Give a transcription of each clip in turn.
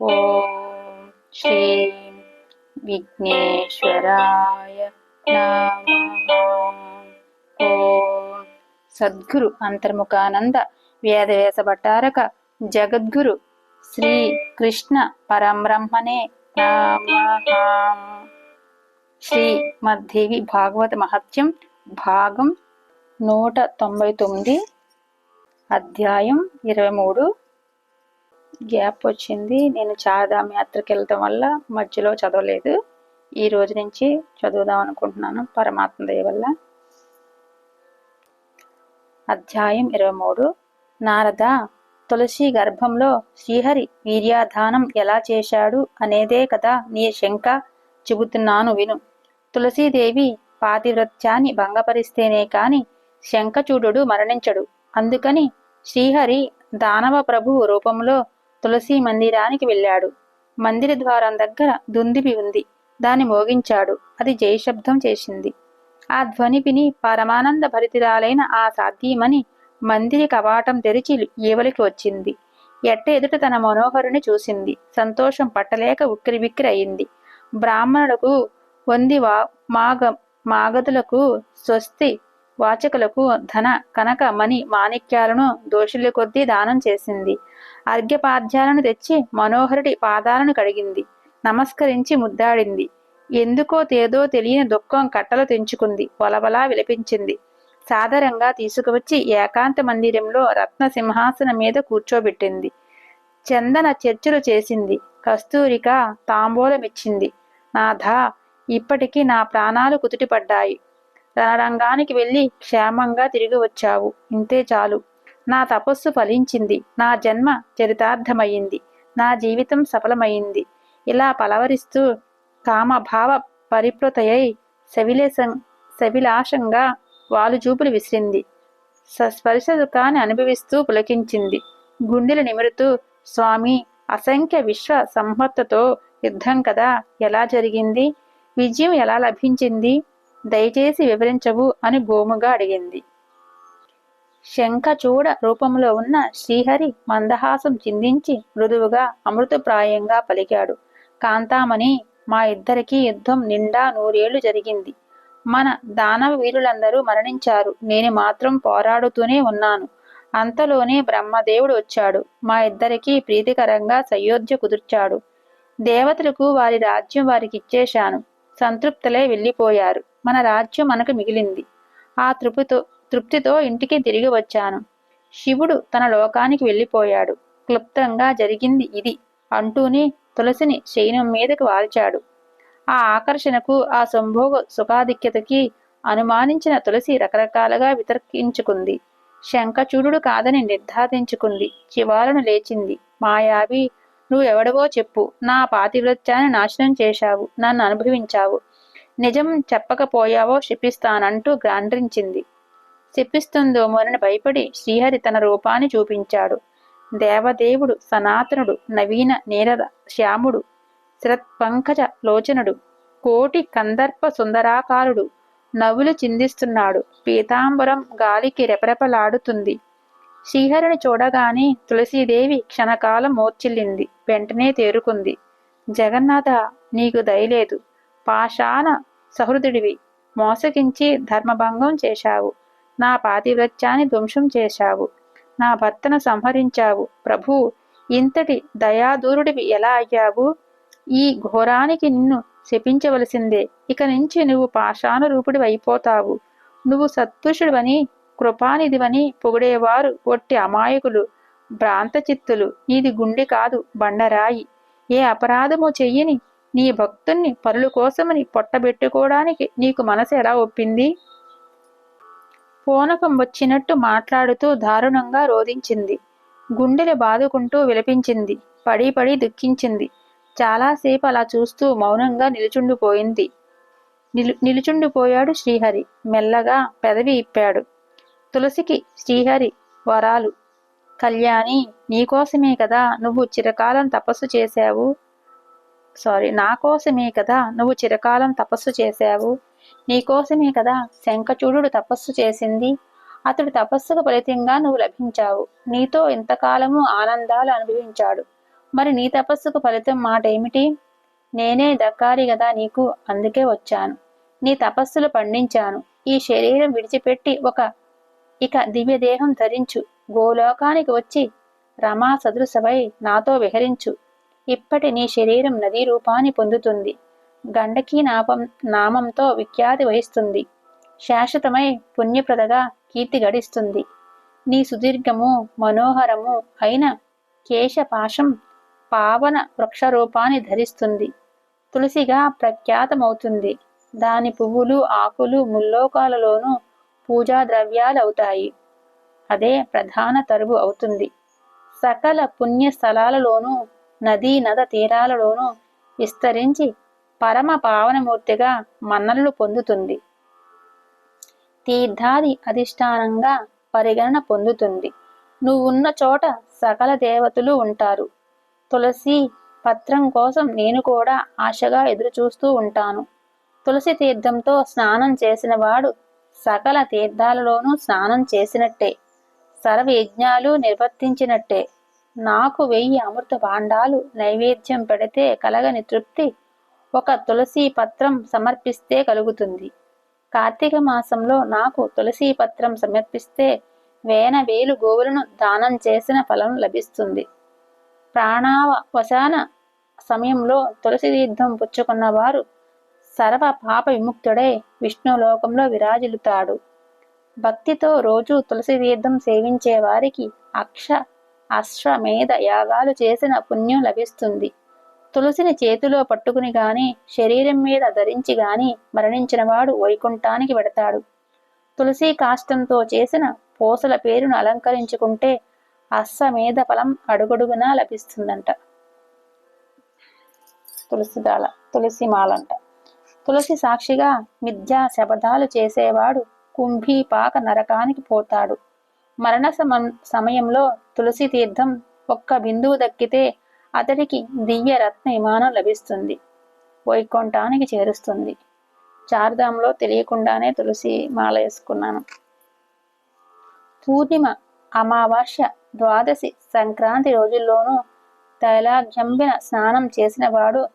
ఓం శ్రీ విఘ్నేశ్వరాయ ఓం సద్గురు అంతర్ముఖానంద వేదవేస భట్టారక జగద్గురు శ్రీ కృష్ణ పరబ్రహ్మనే నమః శ్రీ మద్దేవి భాగవత మహత్యం భాగం నూట తొంభై తొమ్మిది అధ్యాయం ఇరవై మూడు గ్యాప్ వచ్చింది. నేను చార్ధామ్ యాత్రకి వెళ్ళటం వల్ల మధ్యలో చదవలేదు. ఈ రోజు నుంచి చదువుదాం అనుకుంటున్నాను పరమాత్మ దయ వల్ల. అధ్యాయం ఇరవై మూడు నారద తులసి గర్భంలో శ్రీహరి వీర్యాధానం ఎలా చేశాడు అనేదే కదా నీ శంక చెబుతున్నాను విను. తులసీదేవి పాతివ్రత్యాన్ని భంగపరిస్తేనే కాని శంఖచూడు మరణించడు. అందుకని శ్రీహరి దానవ ప్రభువు రూపంలో తులసి మందిరానికి వెళ్ళాడు. మందిర ద్వారం దగ్గర దుందిపి ఉంది. దాన్ని మోగించాడు. అది జయశబ్దం చేసింది. ఆ ధ్వని విని పరమానంద భరితిరాలైన ఆ సాధ్యమని మందిరి కవాటం తెరిచి ఏవలికి వచ్చింది. ఎట్ట ఎదుట తన మనోహరుని చూసింది. సంతోషం పట్టలేక ఉక్కిరి బిక్కిరి అయింది బ్రాహ్మణులకు వంది వా మాగ మాగదులకు స్వస్తి వాచకులకు ధన కనక మణి మాణిక్యాలను దోషుల కొద్దీ దానం చేసింది. అర్ఘ్యపాద్యాలను తెచ్చి మనోహరుడి పాదాలను కడిగింది. నమస్కరించి ముద్దాడింది. ఎందుకో తేదో తెలియని దుఃఖం కట్టలు తెంచుకుంది. వలవలా విలపించింది. సాదరంగా తీసుకువచ్చి ఏకాంత మందిరంలో రత్న సింహాసనం మీద కూర్చోబెట్టింది. చందన చర్చలు చేసింది. కస్తూరిక తాంబూలమిచ్చింది. నాథా ఇప్పటికీ నా ప్రాణాలు కుదుటిపడ్డాయి. రణరంగానికి వెళ్ళి క్షేమంగా తిరిగి వచ్చావు. ఇంతే చాలు. నా తపస్సు ఫలించింది. నా జన్మ చరితార్థమయ్యింది. నా జీవితం సఫలమైంది. ఇలా పలవరిస్తూ కామభావ పరిప్లుతయై సవిలేసం సవిలాషంగా వాలుజూపులు విసిరింది. స్పర్శ దుఃఖాన్ని అనుభవిస్తూ పులకించింది. గుండెలు నిమురుతూ స్వామి అసంఖ్య విశ్వ సంహత్తతో యుద్ధం కదా ఎలా జరిగింది? విజయం ఎలా లభించింది? దయచేసి వివరించవు అని గోముగా అడిగింది. శంఖచూడ రూపంలో ఉన్న శ్రీహరి మందహాసం చిందించి మృదువుగా అమృతప్రాయంగా పలికాడు. కాంతామణి మా ఇద్దరికీ యుద్ధం నిండా నూరేళ్ళు జరిగింది. మన దానవ వీరులందరూ మరణించారు. నేను మాత్రం పోరాడుతూనే ఉన్నాను. అంతలోనే బ్రహ్మదేవుడు వచ్చాడు. మా ఇద్దరికీ ప్రీతికరంగా సయోధ్య కుదుర్చాడు. దేవతలకు వారి రాజ్యం వారికి ఇచ్చేశాను సంతృప్తులే వెళ్ళిపోయారు. మన రాజ్యం మనకు మిగిలింది. ఆ తృప్తితో తృప్తితో ఇంటికి తిరిగి వచ్చాను. శివుడు తన లోకానికి వెళ్ళిపోయాడు. క్లుప్తంగా జరిగింది ఇది అంటూనే తులసిని శయనం మీదకు వాల్చాడు. ఆ ఆకర్షణకు ఆ సంభోగ సుఖాధిక్యతకి అనుమానించిన తులసి రకరకాలుగా వితర్కించుకుంది. శంఖచూడు కాదని నిర్ధారించుకుంది. చివాలను లేచింది. మాయావి నువ్వెవడవో చెప్పు. నా పాతివ్రత్యాన్ని నాశనం చేశావు. నన్ను అనుభవించావు. నిజం చెప్పకపోయావో శిపిస్తానంటూ గ్రాండ్రించింది. శిపిస్తుందోమోనని భయపడి శ్రీహరి తన రూపాన్ని చూపించాడు. దేవదేవుడు సనాతనుడు నవీన నీరద శ్యాముడు శరత్పంకజ లోచనుడు కోటి కందర్ప సుందరాకారుడు నవ్వులు చిందిస్తున్నాడు. పీతాంబరం గాలికి రెపరెపలాడుతుంది. శ్రీహరిని చూడగానే తులసీదేవి క్షణకాలం మోర్చిల్లింది వెంటనే తేరుకుంది. జగన్నాథ నీకు దయలేదు. పాషాణ సహృదుడివి. మోసగించి ధర్మభంగం చేశావు. నా పాతివ్రత్యాన్ని ధ్వంసం చేశావు. నా భర్తను సంహరించావు. ప్రభు ఇంతటి దయాదూరుడివి ఎలా అయ్యావు? ఈ ఘోరానికి నిన్ను శపించవలసిందే. ఇక నుంచి నువ్వు పాషాణ రూపుడి అయిపోతావు నువ్వు సత్పురుషుడివని కృపానిధివని పొగిడేవారు ఒట్టి అమాయకులు భ్రాంతచిత్తులు. నీది గుండె కాదు బండరాయి. ఏ అపరాధము చెయ్యని నీ భక్తుణ్ణి పరుల కోసమని పొట్టబెట్టుకోవడానికి నీకు మనసు ఎలా ఒప్పింది? పూనకం వచ్చినట్టు మాట్లాడుతూ దారుణంగా రోధించింది. గుండెలు బాదుకుంటూ విలపించింది. పడి పడి దుఃఖించింది. చాలాసేపు అలా చూస్తూ మౌనంగా నిలుచుండిపోయింది. నిలు నిలుచుండిపోయాడు శ్రీహరి. మెల్లగా పెదవి ఇప్పాడు. తులసికి శ్రీహరి వరాలు. కళ్యాణి నీకోసమే కదా నువ్వు చిరకాలం తపస్సు చేశావు? సారీ నా కోసమే కదా నువ్వు చిరకాలం తపస్సు చేశావు? నీకోసమే కదా శంఖచూడు తపస్సు చేసింది? అతడు తపస్సుకు ఫలితంగా నువ్వు లభించావు. నీతో ఇంతకాలము ఆనందాలు అనుభవించాడు. మరి నీ తపస్సుకు ఫలితం మాట ఏమిటి? నేనే దక్కాలి కదా నీకు అందుకే వచ్చాను. నీ తపస్సులు పండించాను. ఈ శరీరం విడిచిపెట్టి ఒక ఇక దివ్యదేహం ధరించు. గోలోకానికి వచ్చి రమా సదృశవై నాతో విహరించు. ఇప్పటి నీ శరీరం నదీ రూపాన్ని పొందుతుంది. గండకీ నాపం నామంతో విఖ్యాతి వహిస్తుంది. శాశ్వతమై పుణ్యప్రదగా కీర్తి గడిస్తుంది. నీ సుదీర్ఘము మనోహరము అయిన కేశపాశం పావన వృక్షరూపాన్ని ధరిస్తుంది. తులసిగా ప్రఖ్యాతమవుతుంది. దాని పువ్వులు ఆకులు ముల్లోకాలలోనూ పూజా ద్రవ్యాలవుతాయి. అదే ప్రధాన తరువు అవుతుంది. సకల పుణ్య స్థలాలలోనూ నదీ నద తీరాలలోనూ విస్తరించి పరమ పావనమూర్తిగా మన్ననలు పొందుతుంది. తీర్థాది అధిష్టానంగా పరిగణన పొందుతుంది. నువ్వున్న చోట సకల దేవతలు ఉంటారు. తులసి పత్రం కోసం నేను కూడా ఆశగా ఎదురుచూస్తూ ఉంటాను. తులసి తీర్థంతో స్నానం చేసిన వాడు సకల తీర్థాలలోనూ స్నానం చేసినట్టే సర్వయజ్ఞాలు నిర్వర్తించినట్టే. నాకు వెయ్యి అమృత భాండాలు నైవేద్యం పెడితే కలగని తృప్తి ఒక తులసి పత్రం సమర్పిస్తే కలుగుతుంది. కార్తీక మాసంలో నాకు తులసి పత్రం సమర్పిస్తే వేన వేలు గోవులను దానం చేసిన ఫలం లభిస్తుంది. ప్రాణావసాన సమయంలో తులసి తీర్థం పుచ్చుకున్నవారు సర్వ పాప విముక్తుడై విష్ణులోకంలో విరాజిల్లుతాడు. భక్తితో రోజు తులసి తీర్థం సేవించే వారికి అక్ష అశ్వమేధ యాగాలు చేసిన పుణ్యం లభిస్తుంది. తులసిని చేతిలో పట్టుకుని గాని శరీరం మీద ధరించి గాని మరణించినవాడు వైకుంఠానికి వెడతాడు. తులసి కాష్టంతో చేసిన పూసల పేరును అలంకరించుకుంటే అశ్వమేధ ఫలం అడుగడుగునా లభిస్తుందంట. తులసిదాల తులసి మాలంట తులసి సాక్షిగా మిథ్యా శపథాలు చేసేవాడు కుంభీపాక నరకానికి పోతాడు. మరణ సమ సమయంలో తులసి తీర్థం ఒక్క బిందువు దక్కితే అతడికి దివ్య రత్న విమానం లభిస్తుంది. వైకుంఠానికి చేరుస్తుంది. చార్ధాంలో తెలియకుండానే తులసి మాల వేసుకున్నాను. పూర్ణిమ అమావాస్య ద్వాదశి సంక్రాంతి రోజుల్లోనూ తైలాగ్యంబిన స్నానం చేసిన వాడు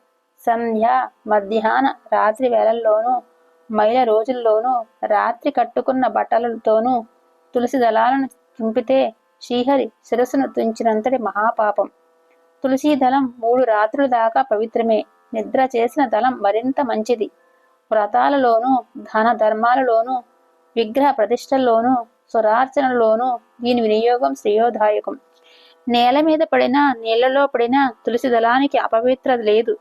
సంధ్య మధ్యాహ్న రాత్రి వేళల్లోనూ మైల రోజుల్లోనూ రాత్రి కట్టుకున్న బట్టలతోనూ తులసి దళాలను తుంపితే శ్రీహరి శిరస్సును తుంచినంతటి మహాపాపం. తులసి దళం మూడు రాత్రుల దాకా పవిత్రమే. నిద్ర చేసిన దళం మరింత మంచిది. వ్రతాలలోనూ ధన ధర్మాలలోనూ విగ్రహ ప్రతిష్టల్లోనూ స్వరార్చనలోనూ దీని వినియోగం శ్రేయోదాయకం. నేల మీద పడినా నీళ్ళలో పడినా తులసి దళానికి అపవిత్ర లేదు.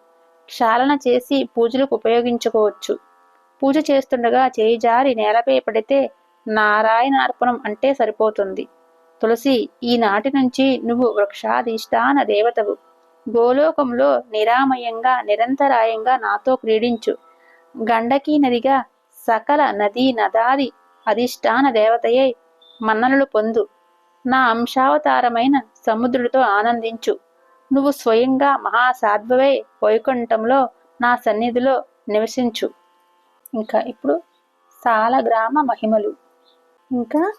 క్షాళన చేసి పూజలకు ఉపయోగించుకోవచ్చు. పూజ చేస్తుండగా చేయి జారి నేలపై పడితే నారాయణార్పణం అంటే సరిపోతుంది. తులసి ఈనాటి నుంచి నువ్వు వృక్షాధిష్టాన దేవతవు. గోలోకంలో నిరామయంగా నిరంతరాయంగా నాతో క్రీడించు. గండకీ నదిగా సకల నదీ నదాది అధిష్టాన దేవతయే మన్ననలు పొందు. నా అంశావతారమైన సముద్రుడితో ఆనందించు. నువ్వు స్వయంగా మహాసాధ్వవై వైకుంఠంలో నా సన్నిధిలో నివసించు. ఇంకా ఇప్పుడు సాలగ్రామ మహిమలు. ఇంకా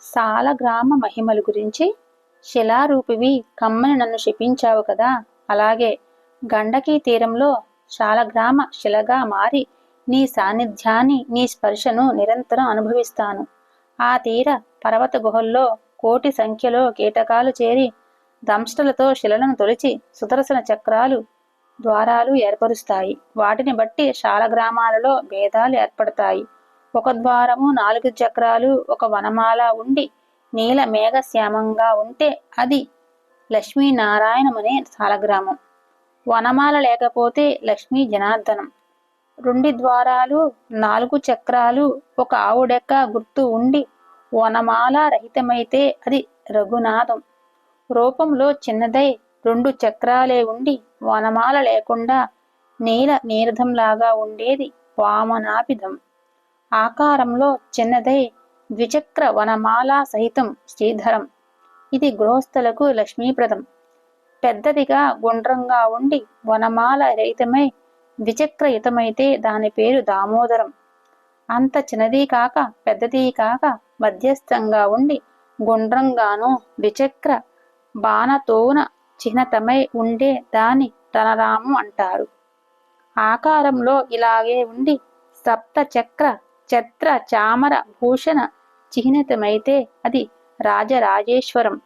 సాలగ్రామ మహిమలు గురించి శిలారూపివి కమ్మని నన్ను శపించావు కదా? అలాగే గండకీ తీరంలో శాలగ్రామ శిలగా మారి నీ సాన్నిధ్యాన్ని నీ స్పర్శను నిరంతరం అనుభవిస్తాను. ఆ తీర పర్వత గుహల్లో కోటి సంఖ్యలో కీటకాలు చేరి దంష్టలతో శిలలను తొలిచి సుదర్శన చక్రాలు ద్వారాలు ఏర్పరుస్తాయి. వాటిని బట్టి శాలగ్రామాలలో భేదాలు ఏర్పడతాయి. ఒక ద్వారము నాలుగు చక్రాలు ఒక వనమాల ఉండి నీల మేఘ శ్యామంగా ఉంటే అది లక్ష్మీనారాయణమనే శాలగ్రామం వనమాల లేకపోతే లక్ష్మీ జనార్దనం. రెండు ద్వారాలు నాలుగు చక్రాలు ఒక ఆవుడెక్క గుర్తు ఉండి వనమాల రహితమైతే అది రఘునాథం. రూపంలో చిన్నదై రెండు చక్రాలే ఉండి వనమాల లేకుండా నీల నీరధంలాగా ఉండేది వామనాభిధం. ఆకారంలో చిన్నదై ద్విచక్ర వనమాల సహితం శ్రీధరం. ఇది గృహస్థులకు లక్ష్మీప్రదం. పెద్దదిగా గుండ్రంగా ఉండి వనమాల రహితమై ద్విచక్రయుతమైతే దాని పేరు దామోదరం. అంత చిన్నది కాక పెద్దది కాక మధ్యస్థంగా ఉండి గుండ్రంగాను ద్విచక్ర బాణతోన చిహ్నతమై ఉండే దాని తనరాము అంటారు. ఆకారంలో ఇలాగే ఉండి సప్త చక్ర ఛత్ర చామర భూషణ చిహ్నితమైతే అది రాజరాజేశ్వరం.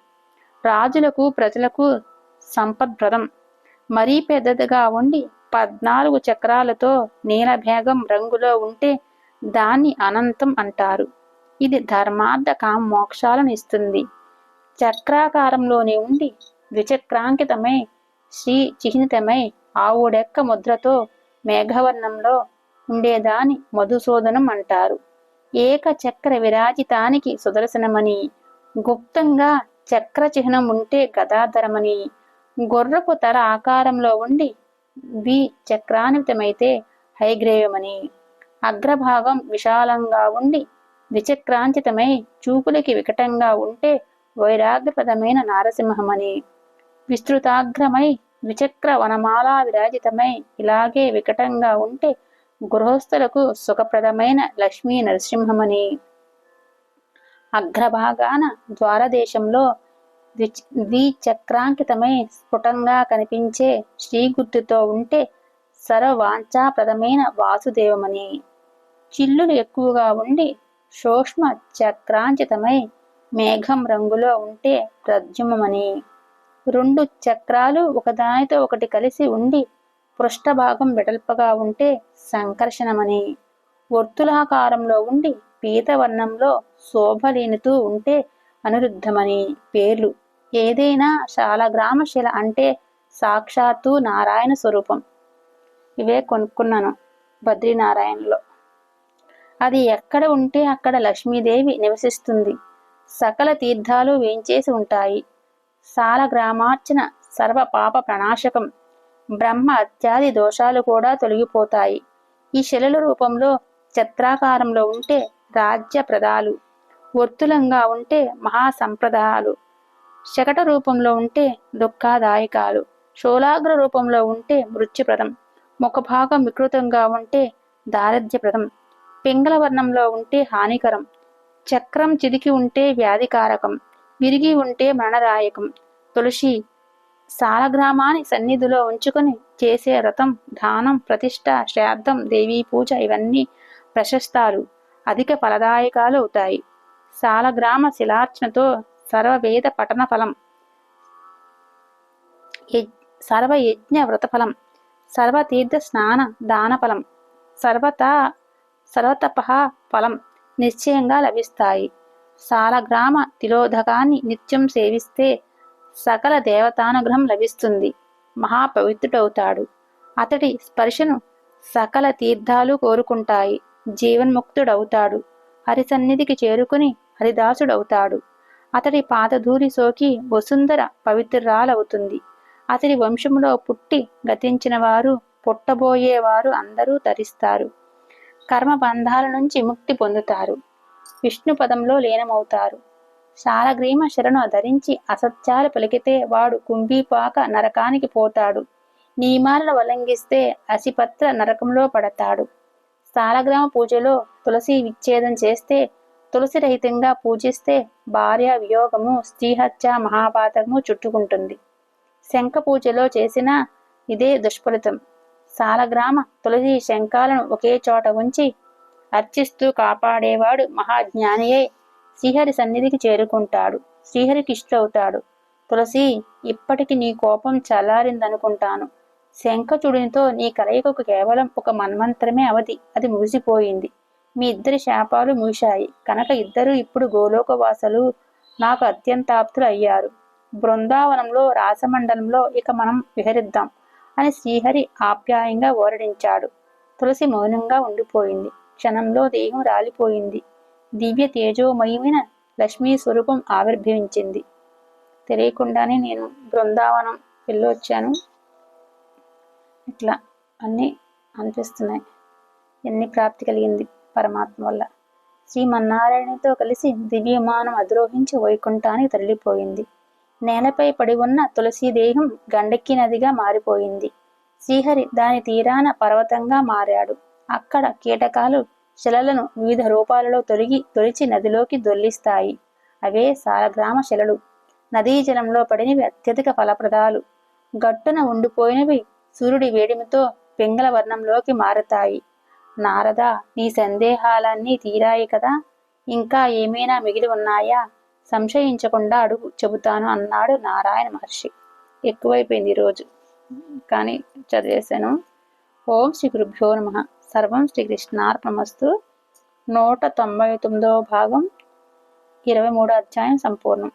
రాజులకు ప్రజలకు సంపద్ప్రదం మరీ పెద్దదిగా ఉండి పద్నాలుగు చక్రాలతో నీలభేగం రంగులో ఉంటే దాన్ని అనంతం అంటారు. ఇది ధర్మార్థ కామ మోక్షాలను ఇస్తుంది. చక్రాకారంలోనే ఉండి ద్విచక్రాంకితమై శ్రీ చిహ్నితమై ఆవుడెక్క ముద్రతో మేఘవర్ణంలో ఉండేదాని మధుసూదనం అంటారు. ఏక చక్ర విరాజితానికి సుదర్శనమని గుప్తంగా చక్ర చిహ్నం ఉంటే గదాధరమని గుర్రపు తల ఆకారంలో ఉండి వి చక్రాన్వితమైతే హైగ్రేయమని అగ్రభాగం విశాలంగా ఉండి ద్విచక్రాంచితమై చూపులకి వికటంగా ఉంటే వైరాగ్యప్రదమైన నారసింహమని విస్తృతాగ్రమై ద్విచక్ర వనమాలా విరాజితమై ఇలాగే వికటంగా ఉంటే గృహస్థులకు సుఖప్రదమైన లక్ష్మీ నరసింహమని. అగ్రభాగాన ద్వారదేశంలో ద్విచక్రాంకితమై స్ఫుటంగా కనిపించే శ్రీగుర్తుతో ఉంటే సర్వవాంఛాప్రదమైన వాసుదేవమని. చిల్లులు ఎక్కువగా ఉండి సూక్ష్మ చక్రాంచితమై మేఘం రంగులో ఉంటే ప్రద్యుమని రెండు చక్రాలు ఒకదానితో ఒకటి కలిసి ఉండి పృష్ఠభాగం వెడల్పగా ఉంటే సంకర్షణమని. వర్తులాకారంలో ఉండి పీతవర్ణంలో శోభలీనుతూ ఉంటే అనిరుద్ధమని పేర్లు. ఏదైనా శాలగ్రామశిల అంటే సాక్షాత్తు నారాయణ స్వరూపం. ఇవే కొనుక్కున్నాను బద్రీనారాయణలో. అది ఎక్కడ ఉంటే అక్కడ లక్ష్మీదేవి నివసిస్తుంది. సకల తీర్థాలు వేంచేసి ఉంటాయి. సాల గ్రామార్చన సర్వ పాప ప్రణాశకం. బ్రహ్మ అత్యాది దోషాలు కూడా తొలగిపోతాయి. ఈ శిలల రూపంలో చత్రాకారంలో ఉంటే రాజ్య ప్రదాలు వర్తులంగా ఉంటే మహాసంప్రదాయాలు శకట రూపంలో ఉంటే దుఃఖాదాయకాలు శోలాగ్ర రూపంలో ఉంటే మృత్యుప్రదం ముఖభాగం వికృతంగా ఉంటే దారిద్ర్యప్రదం పింగళ వర్ణంలో ఉంటే హానికరం చక్రం చిదికి ఉంటే వ్యాధికారకం విరిగి ఉంటే మరణదాయకం. తులసి సాలగ్రామాన్ని సన్నిధిలో ఉంచుకొని చేసే వ్రతం దానం ప్రతిష్ట శ్రాద్ధం దేవీ పూజ ఇవన్నీ ప్రశస్తాలు అధిక ఫలదాయకాలు అవుతాయి. సాలగ్రామ శిలార్చనతో సర్వవేద పఠన ఫలం. సర్వయజ్ఞ వ్రతఫలం సర్వతీర్థ స్నాన దాన ఫలం. సర్వత సర్వతప ఫలం. నిశ్చయంగా లభిస్తాయి. సాలగ్రామ తిలోధకాన్ని నిత్యం సేవిస్తే సకల దేవతానుగ్రహం లభిస్తుంది. మహాపవిత్రుడవుతాడు. అతడి స్పర్శను సకల తీర్థాలు కోరుకుంటాయి. జీవన్ముక్తుడవుతాడు. హరి సన్నిధికి చేరుకుని హరిదాసుడవుతాడు. అతడి పాదధూరి సోకి వసుంధర పవిత్రురాలవుతుంది. అతడి వంశంలో పుట్టి గతించిన వారు పుట్టబోయేవారు అందరూ తరిస్తారు కర్మ బంధాల నుంచి ముక్తి పొందుతారు. విష్ణు పదంలో లీనమవుతారు. శాలగ్రీమ శరణు ధరించి అసత్యాలు పలికితే వాడు కుంభీపాక నరకానికి పోతాడు. నియమాలను ఉల్లంఘిస్తే అసిపత్ర నరకంలో పడతాడు. శాలగ్రామ పూజలో తులసి విచ్ఛేదం చేస్తే తులసి రహితంగా పూజిస్తే భార్య వియోగము స్త్రీహత్య మహాపాతకము చుట్టుకుంటుంది. శంఖ పూజలో చేసిన ఇదే దుష్ఫలితం. సాలగ్రామ తులసి శంఖాలను ఒకే చోట ఉంచి అర్చిస్తూ కాపాడేవాడు మహాజ్ఞానియే. శ్రీహరి సన్నిధికి చేరుకుంటాడు. శ్రీహరికి ఇష్టవుతాడు. తులసి ఇప్పటికి నీ కోపం చల్లారిందనుకుంటాను. శంఖచుడినితో నీ కలయికకు కేవలం ఒక మన్మంత్రమే అవధి. అది ముగిసిపోయింది. మీ ఇద్దరి శాపాలు మూశాయి కనుక ఇద్దరు ఇప్పుడు గోలోకవాసలు. నాకు అత్యంతాప్తులు అయ్యారు బృందావనంలో రాసమండలంలో ఇక మనం విహరిద్దాం. అని శ్రీహరి ఆప్యాయంగా ఓరడించాడు. తులసి మౌనంగా ఉండిపోయింది. క్షణంలో దేహం రాలిపోయింది. దివ్య తేజోమయమైన లక్ష్మీ స్వరూపం ఆవిర్భవించింది. తెలియకుండానే నేను బృందావనం వెళ్ళొచ్చాను. ఇట్లా అన్నీ అనిపిస్తున్నాయి. ఎన్ని ప్రాప్తి కలిగింది పరమాత్మ వల్ల. శ్రీమన్నారాయణతో కలిసి దివ్యమానం అధిరోహించి వైకుంఠానికి తరలిపోయింది. నేలపై పడి ఉన్న తులసీదేహం గండెక్కి నదిగా మారిపోయింది. శ్రీహరి దాని తీరాన పర్వతంగా మారాడు. అక్కడ కీటకాలు శిలలను వివిధ రూపాలలో తొలగి తొలిచి నదిలోకి దొల్లిస్తాయి. అవే సాలగ్రామ శిలలు. నదీ జలంలో పడినవి అత్యధిక ఫలప్రదాలు. గట్టున ఉండిపోయినవి సూర్యుడి వేడిమితో పింగళ వర్ణంలోకి మారతాయి. నారద నీ సందేహాలన్నీ తీరాయి కదా. ఇంకా ఏమైనా మిగిలి ఉన్నాయా? సంశయించకుండా అడుగు చెబుతాను అన్నాడు నారాయణ మహర్షి. ఎక్కువైపోయింది ఈరోజు కానీ చదివేశాను. ఓం శ్రీ గురుభ్యో నమ. సర్వం శ్రీకృష్ణార్పణమస్తు నూట తొంభై తొమ్మిదవ భాగం ఇరవై మూడో అధ్యాయం సంపూర్ణం.